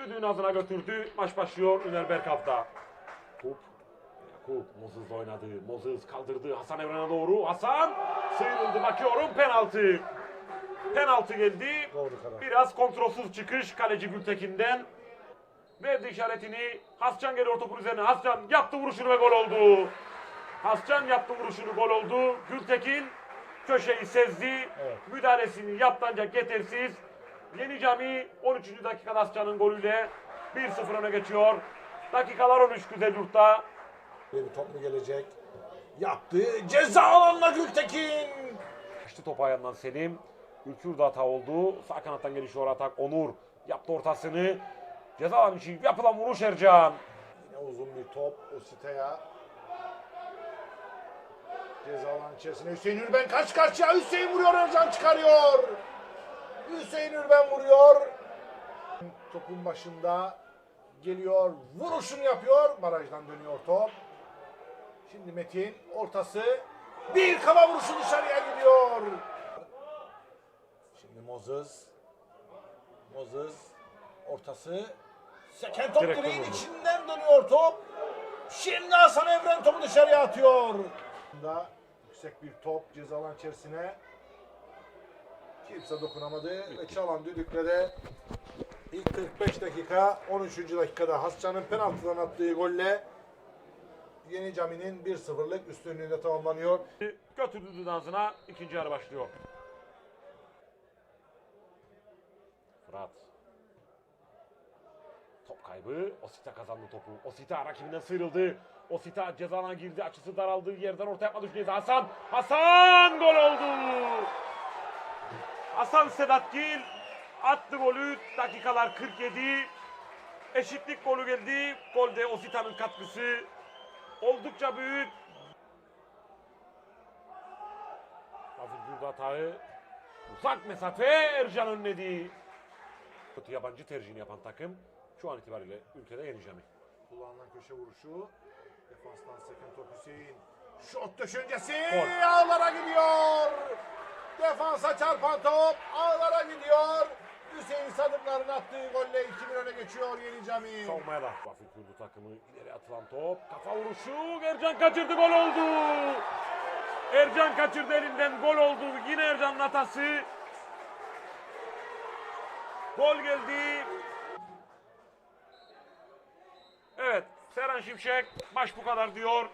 düdüğün ağzına götürdü. Maç başlıyor Üner Berkav'da. Kup. Yakup Moses oynadı. Moses kaldırdı Hasan Evren'e doğru. Hasan sıyrıldı bakıyorum penaltı. Penaltı geldi. Doğru karar. Biraz kontrolsüz çıkış kaleci Gültekin'den. Verdi işaretini. Hascan geliyor topun üzerine. Hascan yaptı vuruşunu ve gol oldu. Hascan yaptı vuruşunu gol oldu. Gültekin köşeyi sezdi. Evet. Müdahalesini yaptı ancak yetersiz. Yeni Cami 13. dakikada Hascan'ın golüyle 1-0 öne geçiyor. Dakikalar 13 Güzel Yurt'ta. Bir top mu gelecek? Yaptı. Ceza alanına Gültekin. Kaçtı top ayağından Selim. Ülkür hata oldu. Sağ kanattan gelişiyor atak. Onur yaptı ortasını. Ceza alanı içi yapılan vuruş Ercan. Yine uzun bir top Osita'ya. Ceza alanı içerisine Hüseyin Ürben karşı karşıya Hüseyin vuruyor Ercan çıkarıyor. Hüseyin Ürben vuruyor. Topun başında geliyor vuruşunu yapıyor. Barajdan dönüyor top. Şimdi Metin ortası bir kafa vuruşu dışarıya gidiyor. Şimdi Moses. Moses ortası. Seken top Direkt direğin vurdu. içinden dönüyor top. Şimdi Hasan Evren topu dışarıya atıyor. Da yüksek bir top ceza alan içerisine. Kimse dokunamadı ve çalan düdükle de ilk 45 dakika 13. dakikada Hascan'ın penaltıdan attığı golle Yeni Cami'nin 1-0'lık üstünlüğünde tamamlanıyor. Götürdü ağzına ikinci yarı başlıyor. Fırat. Top kaybı. Osita kazandı topu. Osita rakibinden sıyrıldı. Osita cezana girdi. Açısı daraldı. Yerden orta yapma düşüncesi. Hasan. Hasan gol oldu. Hasan Sedat Gil attı golü. Dakikalar 47. Eşitlik golü geldi. Golde Osita'nın katkısı oldukça büyük. Hafif bir hatayı uzak mesafe Ercan önledi. Kötü yabancı tercihini yapan takım şu an itibariyle ülkede Yeni Cami. Kullanılan köşe vuruşu. Defanstan seken top Hüseyin. Şut düşüncesi ağlara gidiyor. Defansa çarpan top ağlara gidiyor. Hüseyin Sadımlar'ın attığı golle 2-1 öne geçiyor Yeni Cami. Savunmaya da hafif vurdu takımı. İleri atılan top. Kafa vuruşu. Ercan kaçırdı gol oldu. Ercan kaçırdı elinden gol oldu. Yine Ercan'ın hatası. Gol geldi. Evet. Serhan Şimşek baş bu kadar diyor.